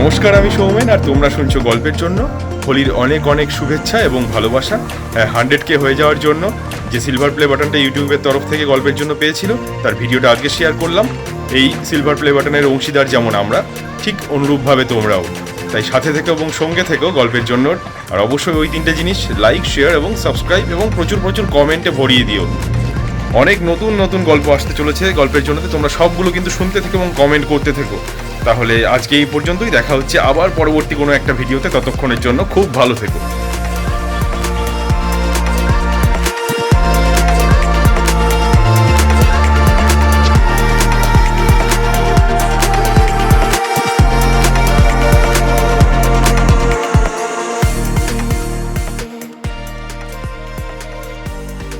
নমস্কার, আমি সৌমেন, আর তোমরা শুনছো গল্পের জন্য। হোলির অনেক অনেক শুভেচ্ছা এবং ভালোবাসা। হান্ড্রেড কে হয়ে যাওয়ার জন্য যে সিলভার প্লে বাটনটা ইউটিউবের তরফ থেকে গল্পের জন্য পেয়েছিল, তার ভিডিওটা আজকে শেয়ার করলাম। এই সিলভার প্লে বাটনের অংশীদার যেমন আমরা, ঠিক অনুরূপভাবে তোমরাও। তাই সাথে থেকে এবং সঙ্গে থেকেও গল্পের জন্য, আর অবশ্যই ওই তিনটে জিনিস লাইক শেয়ার এবং সাবস্ক্রাইব এবং প্রচুর প্রচুর কমেন্টে ভরিয়ে দিও। অনেক নতুন নতুন গল্প আসতে চলেছে গল্পের জন্য তোমরা সবগুলো কিন্তু শুনতে থেকো এবং কমেন্ট করতে থেকো। তাহলে আজকে এই পর্যন্তই, দেখা হচ্ছে আবার পরবর্তী কোনো একটা ভিডিওতে, ততক্ষণের জন্য খুব ভালো থেকো।